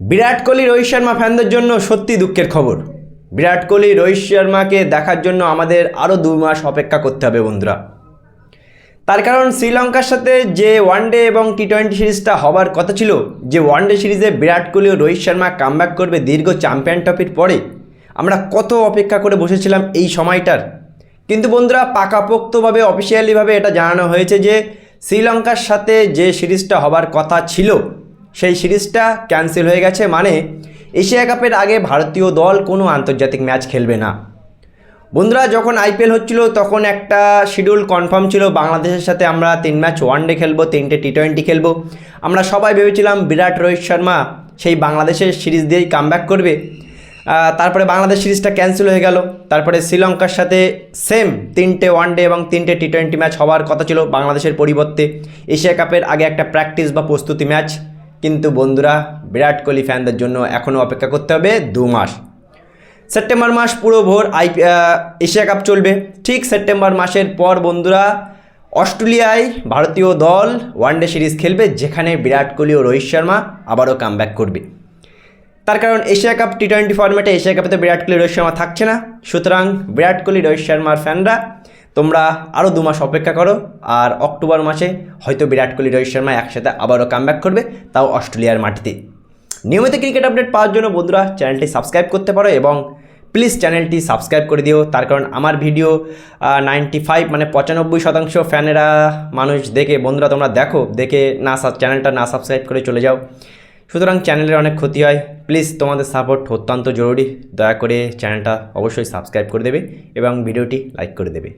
বিরাট কোহলি, রোহিত শর্মা ফ্যানদের জন্য সত্যি দুঃখের খবর। বিরাট কোহলি, রোহিত শর্মাকে দেখার জন্য আমাদের আরও দু মাস অপেক্ষা করতে হবে বন্ধুরা। তার কারণ শ্রীলঙ্কার সাথে যে ওয়ানডে এবং টি টোয়েন্টি সিরিজটা হবার কথা ছিল, যে ওয়ানডে সিরিজে বিরাট কোহলি ও রোহিত শর্মা কামব্যাক করবে দীর্ঘ চ্যাম্পিয়ন ট্রফির পরে, আমরা কত অপেক্ষা করে বসেছিলাম এই সময়টার। কিন্তু বন্ধুরা, পাকাপোক্তভাবে অফিসিয়ালিভাবে এটা জানানো হয়েছে যে, শ্রীলঙ্কার সাথে যে সিরিজটা হবার কথা ছিল সেই সিরিজটা ক্যান্সেল হয়ে গেছে মানে এশিয়া কাপের আগে ভারতীয় দল কোনো আন্তর্জাতিক ম্যাচ খেলবে না। বন্ধুরা, যখন আইপিএল হচ্ছিল, তখন একটা শিডিউল কনফার্ম ছিল, বাংলাদেশের সাথে আমরা তিন ম্যাচ ওয়ানডে খেলব, তিনটে টি টোয়েন্টি খেলব। আমরা সবাই ভেবেছিলাম বিরাট রোহিত শর্মা সেই বাংলাদেশের সিরিজ দিয়েই কামব্যাক করবে। তারপরে বাংলাদেশ সিরিজটা ক্যান্সেল হয়ে গেল। তারপরে শ্রীলঙ্কার সাথে সেম তিনটে ওয়ানডে এবং তিনটে টি টোয়েন্টি ম্যাচ হওয়ার কথা ছিল বাংলাদেশের পরিবর্তে। এশিয়া কাপের আগে একটা প্র্যাকটিস বা প্রস্তুতি ম্যাচ। কিন্তু বন্ধুরা, বিরাট কোহলি ফ্যানদের জন্য এখনও অপেক্ষা করতে হবে দু মাস। সেপ্টেম্বর মাস পুরো ভোর আই এশিয়া কাপ চলবে। ঠিক সেপ্টেম্বর মাসের পর বন্ধুরা, অস্ট্রেলিয়ায় ভারতীয় দল ওয়ানডে সিরিজ খেলবে, যেখানে বিরাট কোহলি ও রোহিত শর্মা আবারও কামব্যাক করবে। তার কারণ এশিয়া কাপ টি টোয়েন্টি ফর্ম্যাটে এশিয়া কাপে তো বিরাট কোহলি, রোহিত শর্মা থাকছে না। সুতরাং বিরাট কোহলি, রোহিত শর্মার ফ্যানরা, তোমরা আরও দু মাস অপেক্ষা করো, আর অক্টোবর মাসে হয়তো বিরাট কোহলি, রোহিত শর্মা একসাথে আবারও কামব্যাক করবে, তাও অস্ট্রেলিয়ার মাটিতে। নিয়মিত ক্রিকেট আপডেট পাওয়ার জন্য বন্ধুরা চ্যানেলটি সাবস্ক্রাইব করতে পারো এবং প্লিজ চ্যানেলটি সাবস্ক্রাইব করে দিও। তার কারণ আমার ভিডিও নাইনটি ফাইভ মানে পঁচানব্বই শতাংশ ফ্যানেরা মানুষ দেখে, বন্ধুরা তোমরা দেখো, দেখে না চ্যানেলটা না সাবস্ক্রাইব করে চলে যাও। সুতরাং চ্যানেলের অনেক ক্ষতি হয়। প্লিজ তোমাদের সাপোর্ট অত্যন্ত জরুরি। দয়া করে চ্যানেলটা অবশ্যই সাবস্ক্রাইব করে দেবে এবং ভিডিওটি লাইক করে দেবে।